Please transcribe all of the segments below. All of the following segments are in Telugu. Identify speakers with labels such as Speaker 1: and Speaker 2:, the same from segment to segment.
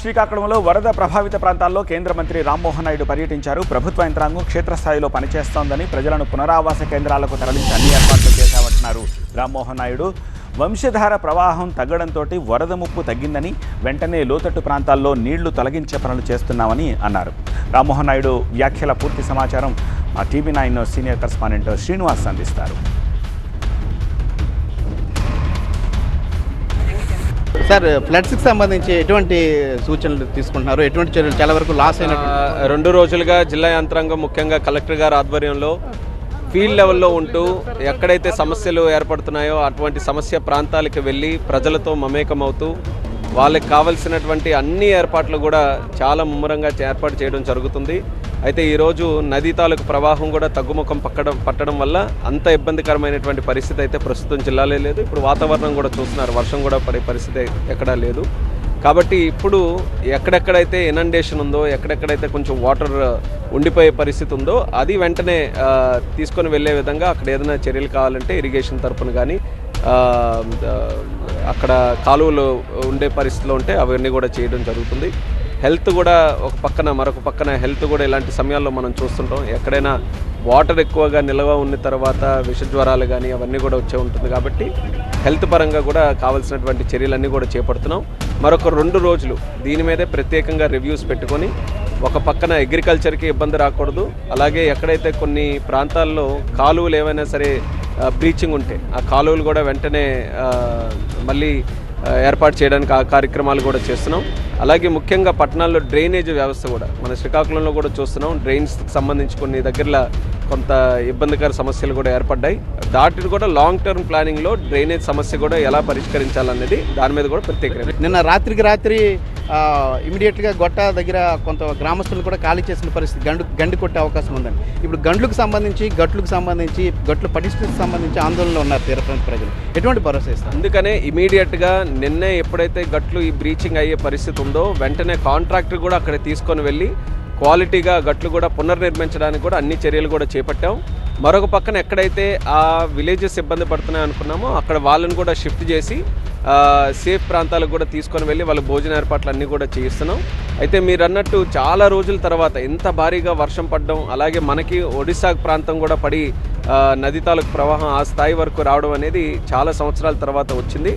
Speaker 1: శ్రీకాకుళంలో వరద ప్రభావిత ప్రాంతాల్లో కేంద్ర మంత్రి రామ్మోహన్ నాయుడు పర్యటించారు. ప్రభుత్వ యంత్రాంగం క్షేత్రస్థాయిలో పనిచేస్తోందని ప్రజలను పునరావాస కేంద్రాలకు తరలించి అన్ని ఏర్పాట్లు చేశామంటున్నారు రామ్మోహన్ నాయుడు. వంశధార ప్రవాహం తగ్గడంతో వరద ముప్పు తగ్గిందని వెంటనే లోతట్టు ప్రాంతాల్లో నీళ్ళు తొలగించే పనులు చేస్తున్నామని అన్నారు. రామ్మోహన్ నాయుడు వ్యాఖ్యల పూర్తి సమాచారం మా TV nine senior correspondent Srinivas అందిస్తారు.
Speaker 2: సార్ ఫ్లడ్స్కి సంబంధించి ఎటువంటి సూచనలు తీసుకుంటున్నారు? ఎటువంటి చర్యలు? చాలా వరకు లాస్ అయినట్టు.
Speaker 3: ఆ, రెండు రోజులుగా జిల్లా యంత్రాంగం ముఖ్యంగా కలెక్టర్ గారి ఆధ్వర్యంలో ఫీల్డ్ లెవెల్లో ఉంటూ ఎక్కడైతే సమస్యలు ఏర్పడుతున్నాయో అటువంటి సమస్య ప్రాంతాలకు వెళ్ళి ప్రజలతో మమేకమవుతూ వాళ్ళకి కావలసినటువంటి అన్ని ఏర్పాట్లు కూడా చాలా ముమ్మరంగా ఏర్పాటు చేయడం జరుగుతుంది. అయితే ఈరోజు నదీ తాలూకు ప్రవాహం కూడా తగ్గుముఖం పక్కడం పట్టడం వల్ల అంత ఇబ్బందికరమైనటువంటి పరిస్థితి అయితే ప్రస్తుతం జిల్లాలో లేదు. ఇప్పుడు వాతావరణం కూడా చూస్తున్నారు. వర్షం కూడా పడే పరిస్థితి ఎక్కడా లేదు. కాబట్టి ఇప్పుడు ఎక్కడెక్కడైతే ఇనండేషన్ ఉందో ఎక్కడెక్కడైతే కొంచెం వాటర్ ఉండిపోయే పరిస్థితి ఉందో అది వెంటనే తీసుకొని వెళ్ళే విధంగా అక్కడ ఏదైనా చర్యలు కావాలంటే ఇరిగేషన్ తరపున కానీ అక్కడ కాలువలు ఉండే పరిస్థితిలో ఉంటే అవన్నీ కూడా చేయడం జరుగుతుంది. హెల్త్ కూడా ఒక పక్కన మరొక పక్కన హెల్త్ కూడా ఇలాంటి సమయాల్లో మనం చూస్తుంటాం. ఎక్కడైనా వాటర్ ఎక్కువగా నిల్వ ఉన్న తర్వాత విష జ్వరాలు కానీ అవన్నీ కూడా వచ్చే ఉంటుంది కాబట్టి హెల్త్ పరంగా కూడా కావాల్సినటువంటి చర్యలన్నీ కూడా చేపడుతున్నాం. మరొక రెండు రోజులు దీని మీదే ప్రత్యేకంగా రివ్యూస్ పెట్టుకొని ఒక పక్కన అగ్రికల్చర్కి ఇబ్బంది రాకూడదు. అలాగే ఎక్కడైతే కొన్ని ప్రాంతాల్లో కాలువలు ఏవైనా సరే బ్లీచింగ్ ఉంటే ఆ కాలువలు కూడా వెంటనే మళ్ళీ ఏర్పాటు చేయడానికి ఆ కార్యక్రమాలు కూడా చేస్తున్నాం. అలాగే ముఖ్యంగా పట్టణాల్లో డ్రైనేజ్ వ్యవస్థ కూడా. మన శ్రీకాకుళంలో కూడా చూస్తున్నాం. డ్రైన్స్కి సంబంధించి కొన్ని దగ్గరలో కొంత ఇబ్బందికర సమస్యలు కూడా ఏర్పడ్డాయి. దాటిని కూడా లాంగ్ టర్మ్ ప్లానింగ్లో డ్రైనేజ్ సమస్య కూడా ఎలా పరిష్కరించాలనేది దాని మీద కూడా ప్రత్యేక
Speaker 2: నిన్న రాత్రికి రాత్రి ఇమీడియట్గా గొట్ట దగ్గర కొంత గ్రామస్తులు కూడా ఖాళీ చేసిన పరిస్థితి. గండు గండి కొట్టే అవకాశం ఉందండి. ఇప్పుడు గండ్లకు సంబంధించి గట్లకు సంబంధించి గట్లు పటిష్టకు సంబంధించి ఆందోళనలో ఉన్నారు తీర ప్రాంత ప్రజలు. ఎటువంటి భరోసా ఇస్తారు?
Speaker 3: అందుకనే ఇమీడియట్గా నిన్నే ఎప్పుడైతే గట్లు ఈ బ్రీచింగ్ అయ్యే పరిస్థితి ఉందో వెంటనే కాంట్రాక్టర్ కూడా అక్కడ తీసుకొని వెళ్ళి క్వాలిటీగా గట్లు కూడా పునర్నిర్మించడానికి కూడా అన్ని చర్యలు కూడా చేపట్టాం. మరొక పక్కన ఎక్కడైతే ఆ విలేజెస్ ఇబ్బంది పడుతున్నాయి అనుకున్నామో అక్కడ వాళ్ళని కూడా షిఫ్ట్ చేసి సేఫ్ ప్రాంతాలకు కూడా తీసుకొని వెళ్ళి వాళ్ళ భోజన ఏర్పాట్లు అన్నీ కూడా చేయిస్తున్నాం. అయితే మీరు అన్నట్టు చాలా రోజుల తర్వాత ఎంత భారీగా వర్షం పడడం అలాగే మనకి ఒడిశా ప్రాంతం కూడా పడి నది తాలూకు ప్రవాహం ఆ స్థాయి వరకు రావడం అనేది చాలా సంవత్సరాల తర్వాత వచ్చింది.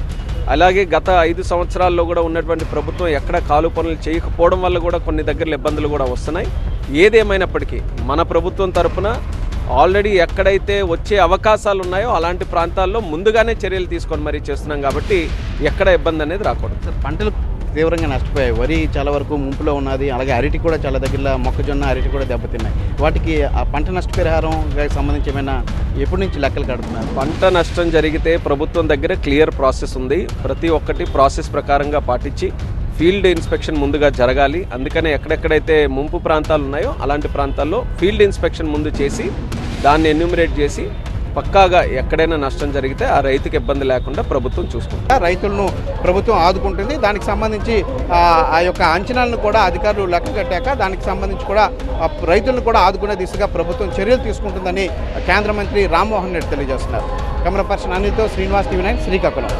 Speaker 3: అలాగే గత ఐదు సంవత్సరాల్లో కూడా ఉన్నటువంటి ప్రభుత్వం ఎక్కడ కాలు పనులు చేయకపోవడం వల్ల కూడా కొన్ని దగ్గర ఇబ్బందులు కూడా వస్తున్నాయి. ఏదేమైనప్పటికీ మన ప్రభుత్వం తరపున ఆల్రెడీ ఎక్కడైతే వచ్చే అవకాశాలు ఉన్నాయో అలాంటి ప్రాంతాల్లో ముందుగానే చర్యలు తీసుకొని మరీ చేస్తున్నాం కాబట్టి ఎక్కడ ఇబ్బంది అనేది రాకూడదు.
Speaker 2: సార్ పంటలు తీవ్రంగా నష్టపోయాయి. వరి చాలా వరకు ముంపులో ఉన్నది. అలాగే అరటి కూడా చాలా దగ్గర మొక్కజొన్న అరటి కూడా దెబ్బతిన్నాయి. వాటికి ఆ పంట నష్టపరిహారం సంబంధించి ఏమైనా ఎప్పటి నుంచి లెక్కలు కడుతున్నారు?
Speaker 3: పంట నష్టం జరిగితే ప్రభుత్వం దగ్గర క్లియర్ ప్రాసెస్ ఉంది. ప్రతి ఒక్కటి ప్రాసెస్ ప్రకారంగా పాటించి ఫీల్డ్ ఇన్స్పెక్షన్ ముందుగా జరగాలి. అందుకనే ఎక్కడెక్కడైతే ముంపు ప్రాంతాలు ఉన్నాయో అలాంటి ప్రాంతాల్లో ఫీల్డ్ ఇన్స్పెక్షన్ ముందు చేసి దాన్ని ఎన్యూమరేట్ చేసి పక్కాగా ఎక్కడైనా నష్టం జరిగితే ఆ రైతుకి ఇబ్బంది లేకుండా ప్రభుత్వం చూసుకుంటుంది.
Speaker 2: రైతులను ప్రభుత్వం ఆదుకుంటుంది. దానికి సంబంధించి ఆ, యొక్క అంచనాలను కూడా అధికారులు లెక్క కట్టాక దానికి సంబంధించి కూడా రైతులను కూడా ఆదుకునే దిశగా ప్రభుత్వం చర్యలు తీసుకుంటుందని కేంద్ర మంత్రి రామ్మోహన్ రెడ్డి తెలియజేస్తున్నారు. కెమెరా పర్సన్ అనిల్తో శ్రీనివాస్ టీవీ నైన్ శ్రీకాకుళం.